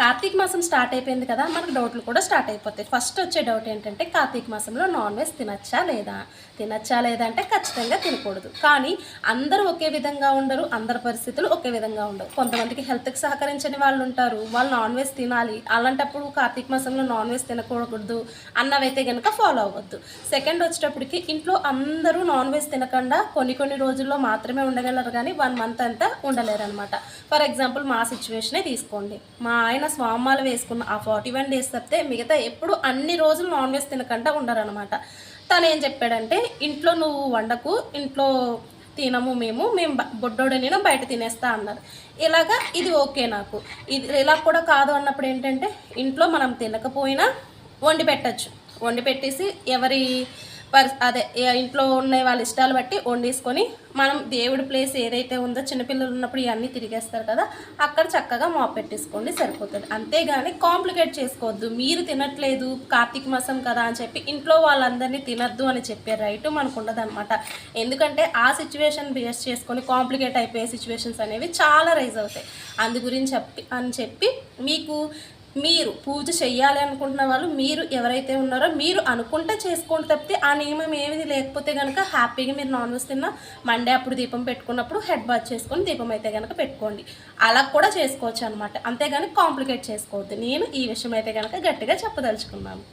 కార్తీక మాసం స్టార్ట్ అయిపోయింది కదా మనకు డౌట్లు కూడా స్టార్ట్ అయిపోతాయి. ఫస్ట్ వచ్చే డౌట్ ఏంటంటే కార్తీక మాసంలో నాన్ వెజ్ తినచ్చా లేదా? తినచ్చా లేదా అంటే ఖచ్చితంగా తినకూడదు. కానీ అందరూ ఒకే విధంగా ఉండరు అందరి పరిస్థితులు ఒకే విధంగా ఉండవు. కొంతమందికి హెల్త్కి సహకరించని వాళ్ళు ఉంటారు వాళ్ళు నాన్ వెజ్ తినాలి. అలాంటప్పుడు కార్తీక మాసంలో నాన్ వెజ్ తినకూడదు అన్నవైతే కనుక ఫాలో అవ్వద్దు. సెకండ్ వచ్చేటప్పటికి ఇంట్లో అందరూ నాన్ వెజ్ తినకుండా కొన్ని కొన్ని రోజుల్లో మాత్రమే ఉండగలరు కానీ వన్ మంత్ అంతా ఉండలేరు అనమాట ఫర్ ఎగ్జాంపుల్ మా సిచ్యువేషనే తీసుకోండి. మా ఆయన స్వామాలు వేసుకున్న ఆ ఫార్టీ వన్ డేస్ తప్పితే మిగతా ఎప్పుడు అన్ని రోజులు నాన్ వెజ్ తినకుండా ఉండరనమాట తను ఏం చెప్పాడంటే ఇంట్లో నువ్వు వండకు ఇంట్లో తినము మేము మేము బ- బొడ్డోడు నేను బయట తినేస్తా అన్నారు. ఇలాగా ఇది ఓకే నాకు. ఇది ఇలా కూడా కాదు అన్నప్పుడు ఏంటంటే ఇంట్లో మనం తినకపోయినా వండి పెట్టచ్చు. వండి పెట్టేసి ఎవరి పర్ అదే ఇంట్లో ఉన్న వాళ్ళ ఇష్టాలు బట్టి వండేసుకొని మనం దేవుడి ప్లేస్ ఏదైతే ఉందో చిన్నపిల్లలు ఉన్నప్పుడు ఇవన్నీ తిరిగేస్తారు కదా అక్కడ చక్కగా మాప్ పెట్టేసుకోండి సరిపోతుంది. అంతేగాని కాంప్లికేట్ చేసుకోవద్దు. మీరు తినట్లేదు కార్తీక మాసం కదా అని చెప్పి ఇంట్లో వాళ్ళందరినీ తినద్దు అని చెప్పే రైట్ మనకు ఉండదనమాట ఎందుకంటే ఆ సిచ్యువేషన్ బేస్ చేసుకొని కాంప్లికేట్ అయిపోయే సిచ్యువేషన్స్ అనేవి చాలా రైజ్ అవుతాయి. అందు గురించి చెప్పి అని చెప్పి మీకు మీరు పూజ చెయ్యాలి అనుకుంటున్న వాళ్ళు మీరు ఎవరైతే ఉన్నారో మీరు అనుకుంటే చేసుకోండి తప్పితే ఆ నియమం ఏమిది? లేకపోతే కనుక హ్యాపీగా మీరు నాన్ వెజ్ తిన్నా మండే అప్పుడు దీపం పెట్టుకున్నప్పుడు హెడ్ బాత్ చేసుకొని దీపం అయితే కనుక పెట్టుకోండి. అలా కూడా చేసుకోవచ్చు అనమాట అంతేగాని కాంప్లికేట్ చేసుకోవద్దు. నేను ఈ విషయం అయితే కనుక గట్టిగా చెప్పదలుచుకున్నాను.